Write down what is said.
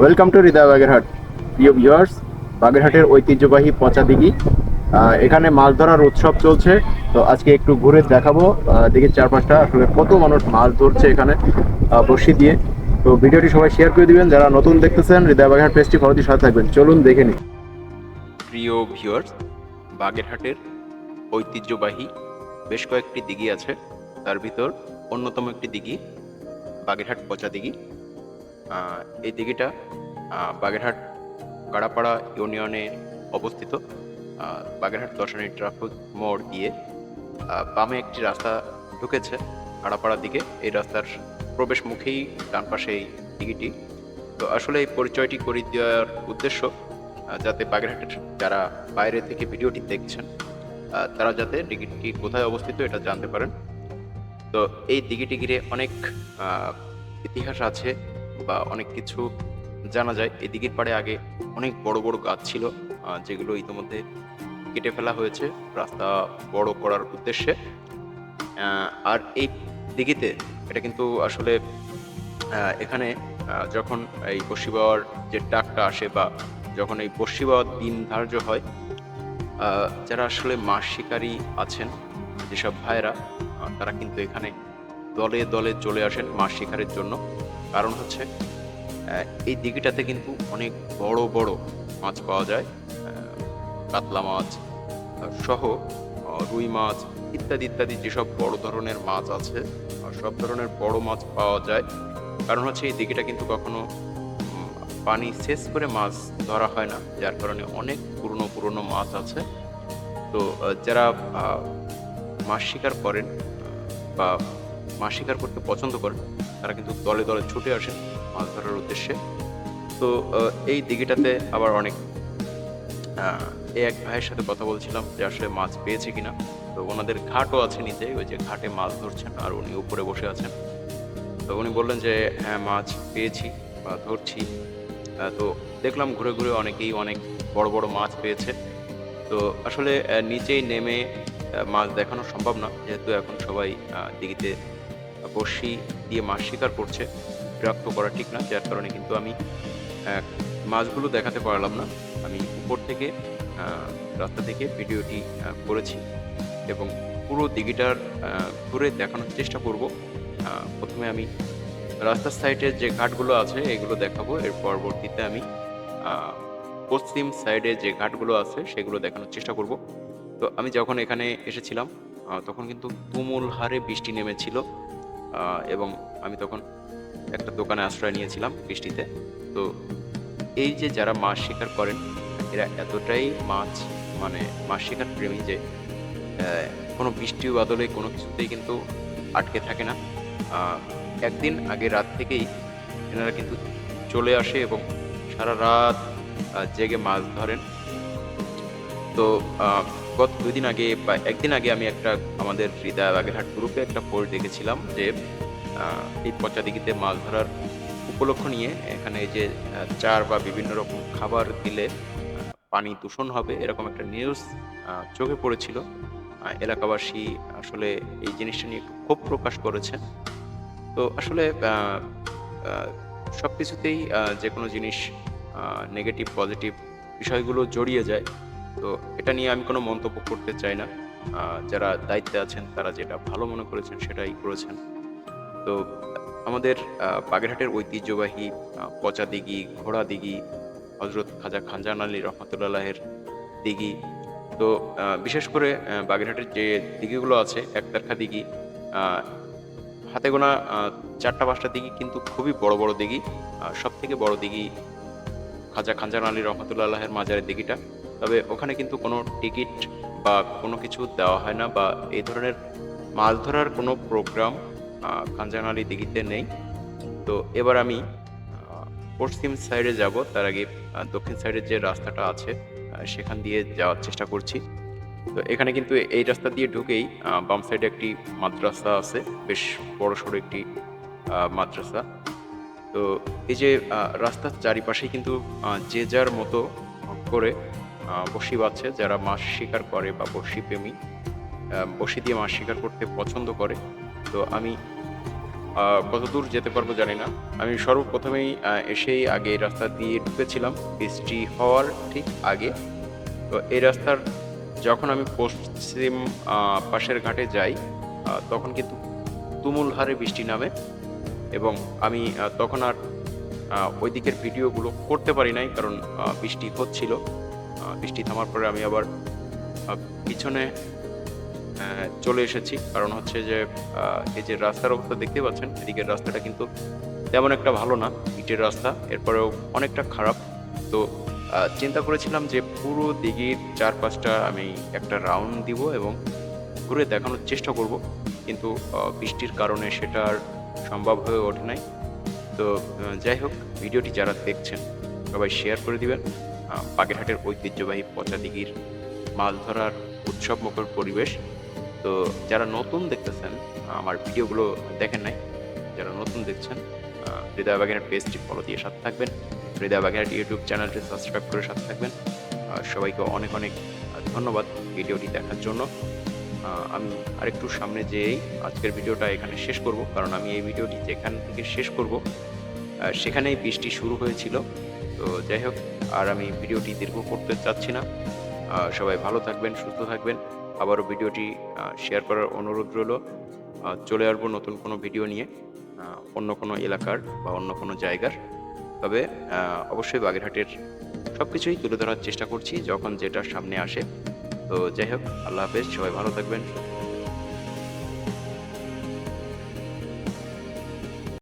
Welcome to হৃদয় বাগেরহাট প্রিয় viewers বাগেরহাটের ঐতিহ্যবাহী পচা দিঘি এখানে মাছ ধরার উৎসব চলছে। তো আজকে একটু ঘুরে দেখাবো। দিঘির চারপাশটা আসলে কত মানুষ মাছ ধরছে এখানে বড়শি দিয়ে। তো ভিডিওটি সবাই শেয়ার করে দিবেন। যারা নতুন দেখতেছেন হৃদয় বাগেরহাট পেজটি ফলো সাথে থাকবেন। চলুন দেখে নিন প্রিয় ভিউয়ার্স বাগেরহাটের ঐতিহ্যবাহী বেশ কয়েকটি দিঘি আছে। তার ভিতর অন্যতম একটি দিঘি, বাগেরহাট পচা দিঘি। এই দিঘিটা বাগেরহাট গাড়াপাড়া ইউনিয়নে অবস্থিত। বাগেরহাট দর্শনী ট্রাফিক মোড় দিয়ে বামে একটি রাস্তা ঢুকেছে কাড়াপাড়ার দিকে। এই রাস্তার প্রবেশ মুখেই ডান পাশে এই দিঘিটি। তো আসলে এই পরিচয়টি করে দেওয়ার উদ্দেশ্য যাতে বাগেরহাটের যারা বাইরে থেকে ভিডিওটি দেখছেন তারা যাতে দিঘিটি কোথায় অবস্থিত এটা জানতে পারেন। তো এই দিঘিটি ঘিরে অনেক ইতিহাস আছে। বা অনেক কিছু জানা যায়। এই দিঘির পাড়ে আগে অনেক বড় বড় গাছ ছিল যেগুলো ইতিমধ্যে কেটে ফেলা হয়েছে রাস্তা বড় করার উদ্দেশ্যে। আর এই দিঘিতে এটা কিন্তু আসলে এখানে যখন এই বসি যে ডাকটা আসে বা যখন এই বসি দিন ধার্য হয় যারা আসলে মাছ শিকারী আছেন, যেসব ভাইয়েরা তারা কিন্তু এখানে দলে দলে চলে আসেন মাছ শিকারের জন্য। কারণ হচ্ছে এই দিঘিটাতে কিন্তু অনেক বড় বড় মাছ পাওয়া যায় কাতলা মাছ সহ রুই মাছ ইত্যাদি ইত্যাদি যেসব বড় ধরনের মাছ আছে সব ধরনের বড় মাছ পাওয়া যায়। কারণ হচ্ছে এই দিঘিটা কিন্তু কখনো পানি শেষ করে মাছ ধরা হয় না, যার কারণে অনেক পুরনো পুরনো মাছ আছে। তো যারা মাছ শিকার করেন, বা মাছ শিকার করতে পছন্দ করেন তারা কিন্তু দলে দলে ছুটে আসেন মাছ ধরার উদ্দেশ্যে। তো এই দিঘিটাতে আবার অনেক এই এক ভাইয়ের সাথে কথা বলছিলাম যে আসলে মাছ পেয়েছে কিনা। তো ওনাদের ঘাটও আছে নিচে, ওই যে ঘাটে মাছ ধরছেন আর উনি উপরে বসে আছেন। তো উনি বললেন যে হ্যাঁ মাছ পেয়েছি বা ধরছি। তো দেখলাম ঘুরে ঘুরে অনেকেই অনেক বড় বড় মাছ পেয়েছে। তো আসলে নিচেই নেমে মাছ দেখানো সম্ভব না। যেহেতু এখন সবাই দিঘিতে বড়শি দিয়ে মাছ শিকার করছে, বিরক্ত করা ঠিক না, যার কারণে কিন্তু আমি মাছগুলো দেখাতে পারলাম না। আমি উপর থেকে রাস্তা থেকে ভিডিওটি করেছি এবং পুরো দিঘিটার ঘুরে দেখানোর চেষ্টা করব। প্রথমে আমি রাস্তার সাইডে যে ঘাটগুলো আছে, এগুলো দেখাবো। এর পরবর্তীতে আমি পশ্চিম সাইডে যে ঘাটগুলো আছে, সেগুলো দেখানোর চেষ্টা করব। তো আমি যখন এখানে এসেছিলাম তখন কিন্তু তুমুল হারে বৃষ্টি নেমেছিল। এবং আমি তখন একটা দোকানে আশ্রয় নিয়েছিলাম বৃষ্টিতে। তো এই যে যারা মাছ শিকার করেন, এরা এতটাই মাছ মানে মাছ শিকার প্রেমী যে কোনো বৃষ্টি বাদলে কোনো কিছুতেই কিন্তু আটকে থাকে না। একদিন আগে রাত থেকেই এনারা কিন্তু চলে আসে এবং সারা রাত জেগে মাছ ধরেন। তো গত দুই দিন আগে বা একদিন আগে আমি একটা আমাদের হৃদয় বাগেরহাট গ্রুপে একটা পোস্ট দেখেছিলাম যে এই পচা দিঘিতে মাছ ধরার উপলক্ষ নিয়ে এখানে যে চার বা বিভিন্ন রকম খাবার দিলে পানি দূষণ হবে এরকম একটা নিউজ চোখে পড়েছিল। এলাকাবাসী আসলে এই জিনিসটা নিয়ে ক্ষোভ প্রকাশ করেছে তো আসলে সব কিছুতেই যে কোনো জিনিস নেগেটিভ পজিটিভ বিষয়গুলো জড়িয়ে যায়। তো এটা নিয়ে আমি কোনো মন্তব্য করতে চাই না। যারা দায়িত্বে আছেন, তারা যেটা ভালো মনে করেছেন, সেটাই করেছেন। তো আমাদের বাগেরহাটের ঐতিহ্যবাহী পচা দিঘি, ঘোড়া দিঘি হজরত খাজা খানজান আলী রহমতুল্লাহের দিঘি। তো বিশেষ করে বাগেরহাটের যে দিঘিগুলো আছে, একতারখা দিঘি হাতে গোনা চারটা পাঁচটা দিঘি কিন্তু খুবই বড় বড় দিঘি। সব থেকে বড় দিঘি খাজা খানজান আলী রহমতুল্লাহের মাজারের দিঘিটা। তবে ওখানে কিন্তু কোনো টিকিট বা কোনো কিছু দেওয়া হয় না বা এই ধরনের মাছ ধরার কোনো প্রোগ্রাম খানজান আলী দিঘিতে নেই। তো এবার আমি পশ্চিম সাইডে যাব, তার আগে দক্ষিণ সাইডের যে রাস্তাটা আছে সেখান দিয়ে যাওয়ার চেষ্টা করছি। তো এখানে কিন্তু এই রাস্তা দিয়ে ঢুকেই বাম সাইডে একটি মাদ্রাসা আছে, বেশ বড় সড়ো একটি মাদ্রাসা। তো এই যে রাস্তার চারিপাশেই কিন্তু যে যার মতো করে বসি বাচ্ছে যারা মাছ শিকার করে বা বসি প্রেমী বসি দিয়ে মাছ শিকার করতে পছন্দ করে। তো আমি কত দূর যেতে পারব জানি না। আমি সর্বপ্রথমেই এসেই আগে এই রাস্তা দিয়ে ঢুকেছিলাম, বৃষ্টি হওয়ার ঠিক আগে। তো এই রাস্তার যখন আমি পশ্চিম পাশের ঘাটে যাই তখন কিন্তু তুমুল হারে বৃষ্টি নামে এবং আমি তখন আর ওই দিকের ভিডিওগুলো করতে পারি নাই কারণ বৃষ্টি হচ্ছিল। বৃষ্টি থামার পরে আমি আবার পিছনে চলে এসেছি। কারণ হচ্ছে যে এই যে রাস্তার অবস্থা দেখতে পাচ্ছেন, এদিকের রাস্তাটা কিন্তু তেমন একটা ভালো না, ইটের রাস্তা। এরপরেও অনেকটা খারাপ। তো চিন্তা করেছিলাম যে পুরো দিঘির চারপাশটা আমি একটা রাউন্ড দিব এবং ঘুরে দেখানোর চেষ্টা করব। কিন্তু বৃষ্টির কারণে সেটা আর সম্ভব হয়ে ওঠে নাই। তো যাই হোক, ভিডিওটি যারা দেখছেন, সবাই শেয়ার করে দিবেন। বাগেরহাটের ঐতিহ্যবাহী পচা দিঘির মাছ ধরার উৎসব মুখর পরিবেশ। তো যারা নতুন দেখতেছেন আমার ভিডিওগুলো দেখেন নাই, যারা নতুন দেখছেন হৃদয় বাগের পেজটি ফলো দিয়ে সাথে থাকবেন। হৃদয় বাগের ইউটিউব চ্যানেলটি সাবস্ক্রাইব করে সাথে থাকবেন। সবাইকে অনেক অনেক ধন্যবাদ ভিডিওটি দেখার জন্য। আমি আরেকটু সামনে যেয়েই আজকের ভিডিওটা এখানে শেষ করব, কারণ আমি এই ভিডিওটি যেখান থেকে শেষ করব সেখানেই বৃষ্টি শুরু হয়েছিল। তো যাই হোক আর আমি ভিডিওটি দীর্ঘ করতে চাচ্ছি না। সবাই ভালো থাকবেন, সুস্থ থাকবেন। আবারও ভিডিওটি শেয়ার করার অনুরোধ রইল। চলে আসব নতুন কোনো ভিডিও নিয়ে অন্য কোনো এলাকার বা অন্য কোনো জায়গার। তবে অবশ্যই বাগেরহাটের সব কিছুই তুলে ধরার চেষ্টা করছি যখন যেটা সামনে আসে। তো যাই হোক, আল্লাহ হাফেজ, সবাই ভালো থাকবেন।